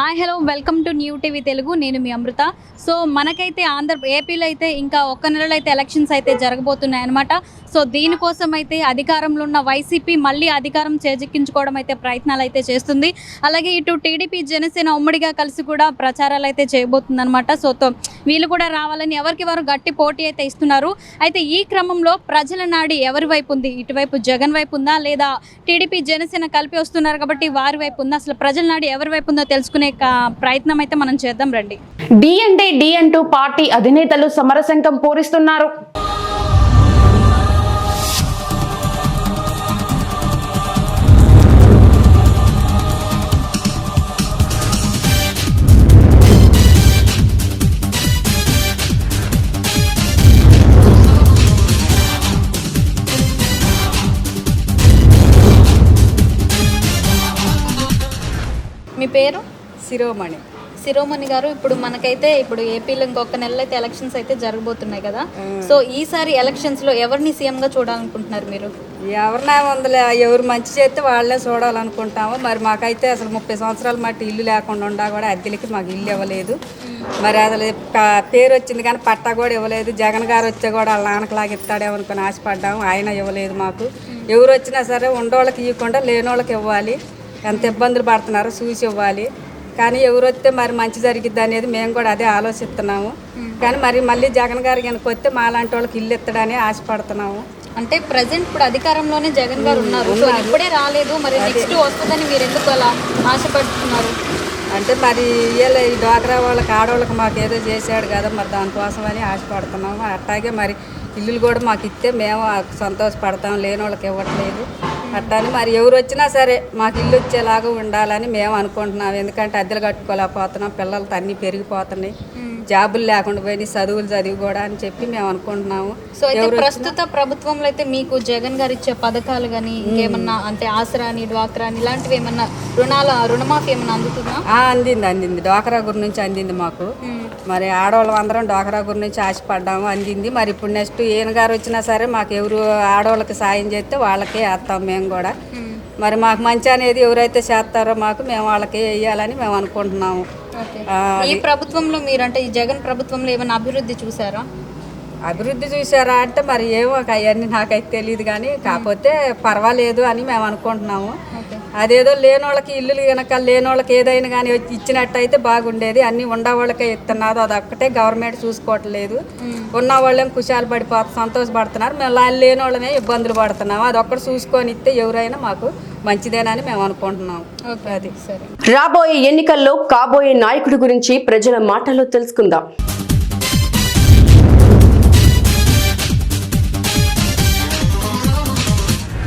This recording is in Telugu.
Hi hello welcome to new TV Telugu నేను మీ అమృత సో మనకైతే ఆంధ్ర ఏపీలో అయితే ఇంకా ఒక్క నెలలో అయితే ఎలక్షన్స్ అయితే జరగబోతున్నాయి అనమాట సో దీనికోసం అయితే అధికారంలో ఉన్న వైసీపీ మళ్ళీ అధికారం చేజిక్కించుకోవడం అయితే ప్రయత్నాలు అయితే చేస్తుంది అలాగే ఇటు టీడీపీ జనసేన ఉమ్మడిగా కలిసి కూడా ప్రచారాలు అయితే చేయబోతుంది అనమాట సో తో- వీళ్ళు కూడా రావాలని ఎవరికి వారు గట్టి పోటీ అయితే ఇస్తున్నారు అయితే ఈ క్రమంలో ప్రజల నాడి ఎవరి వైపు ఉంది ఇటువైపు జగన్ వైపు ఉందా లేదా టీడీపీ జనసేన కలిపి వస్తున్నారు కాబట్టి వారి వైపు ఉందా అసలు ప్రజల నాడి ఎవరి వైపు ఉందో తెలుసుకునే ప్రయత్నం అయితే మనం చేద్దాం రండి. డి అంటే డి అంటూ పార్టీ అధినేతలు సమరశంఖం పూరిస్తున్నారు. మీ పేరు? శిరోమణి. శిరోమణి గారు ఇప్పుడు మనకైతే ఇప్పుడు ఏపీలో ఇంకొక నెలలో అయితే ఎలక్షన్స్ అయితే జరగబోతున్నాయి కదా. సో ఈసారి ఎలక్షన్స్లో ఎవరిని సీఎం గా చూడాలనుకుంటున్నారు మీరు? ఎవరినా ఉందలే ఎవరు మంచి చేస్తే వాళ్ళే చూడాలనుకుంటాము. మరి మాకైతే అసలు ముప్పై సంవత్సరాల మట్టి ఇల్లు లేకుండా ఉండా కూడా అద్దెలకి మాకు ఇల్లు ఇవ్వలేదు. మరి అసలు పేరు వచ్చింది కానీ పట్టా కూడా ఇవ్వలేదు. జగన్ గారు వచ్చే కూడా వాళ్ళ నాన్నకలాగా ఇస్తాడేమో అనుకుని ఆశపడ్డాము. ఆయన ఇవ్వలేదు మాకు. ఎవరు వచ్చినా సరే ఉండోళ్ళకి ఇవ్వకుండా లేనోళ్ళకి ఇవ్వాలి. ఎంత ఇబ్బందులు పడుతున్నారో చూసి ఇవ్వాలి. కానీ ఎవరు వస్తే మరి మంచి జరిగిద్ది అనేది మేము కూడా అదే ఆలోచిస్తున్నాము. కానీ మరి మళ్ళీ జగన్ గారు కనుక వస్తే మాలాంటి వాళ్ళకి ఇల్లు ఇస్తాడని ఆశపడుతున్నాము. అంటే ప్రజెంట్ ఇప్పుడు అధికారంలోనే జగన్ గారు ఉన్నారు. సో ఇప్పుడే రాలేదు. మరి నెక్స్ట్ వస్తుందని మీరు ఎందుకు అలా ఆశపడుతున్నారు? అంటే మరి వీళ్ళ ఈ డ్వాక్రా వాళ్ళకి ఆడవాళ్ళకి మాకు ఏదో చేశాడు కదా మరి దానికోసమని ఆశపడుతున్నాము. అట్లాగే మరి ఇల్లులు కూడా మాకు ఇస్తే మేము సంతోషపడతాం. లేని వాళ్ళకి ఇవ్వట్లేదు. అట్లానే మరి ఎవరు వచ్చినా సరే మాకు ఇల్లు వచ్చేలాగా ఉండాలని మేము అనుకుంటున్నాం. ఎందుకంటే అద్దెలు కట్టుకోలేకపోతున్నాం పిల్లలతో అన్నీ పెరిగిపోతున్నాయి. జాబులు లేకుండా పోయి చదువులు చదివి కూడా అని చెప్పి మేము అనుకుంటున్నాము. సో అయితే ప్రస్తుత ప్రభుత్వంలో అయితే మీకు జగన్ గారు ఇచ్చే పథకాలు కానీ ఇంకేమన్నా అంటే ఆసరా అని డ్వాక్రా అని ఇలాంటివి ఏమన్నా రుణాల రుణమాఫీ ఏమన్నా అందుతుందా? అందింది అందింది. డ్వాక్రా గురి నుంచి అందింది మాకు. మరి ఆడవాళ్ళం అందరం డ్వాక్రా గురి నుంచి ఆశపడ్డాము అందింది. మరి ఇప్పుడు నెక్స్ట్ ఈయన గారు వచ్చినా సరే మాకు ఎవరు ఆడవాళ్ళకి సాయం చేస్తే వాళ్ళకే వేస్తాం మేము. కూడా. మరి మాకు మంచి అనేది ఎవరైతే చేస్తారో మాకు మేము వాళ్ళకే వేయాలని మేము అనుకుంటున్నాము. ఈ ప్రభుత్వంలో మీరు అంటే ఈ జగన్ ప్రభుత్వంలో ఏమైనా అభివృద్ధి చూసారా అభివృద్ధి చూసారా అంటే మరి ఏమో అవన్నీ నాకైతే తెలియదు కానీ కాకపోతే పర్వాలేదు అని మేము అనుకుంటున్నాము. అదేదో లేని వాళ్ళకి ఇల్లులు కనుక లేని వాళ్ళకి ఏదైనా కానీ ఇచ్చినట్టయితే బాగుండేది. అన్ని ఉన్న వాళ్ళకే ఇస్తున్నారు అది ఒక్కటే గవర్నమెంట్ చూసుకోవట్లేదు. ఉన్న వాళ్ళేం కుశాలు పడిపోతు సంతోషపడుతున్నారు. మేము లేని వాళ్ళమే ఇబ్బందులు పడుతున్నాము అది ఒక్కటి చూసుకొని ఇస్తే ఎవరైనా మాకు మంచిదేనని మేము అనుకుంటున్నాం. ఓకే అది. సరే. రాబోయే ఎన్నికల్లో కాబోయే నాయకుడి గురించి ప్రజల మాటల్లో తెలుసుకుందాం.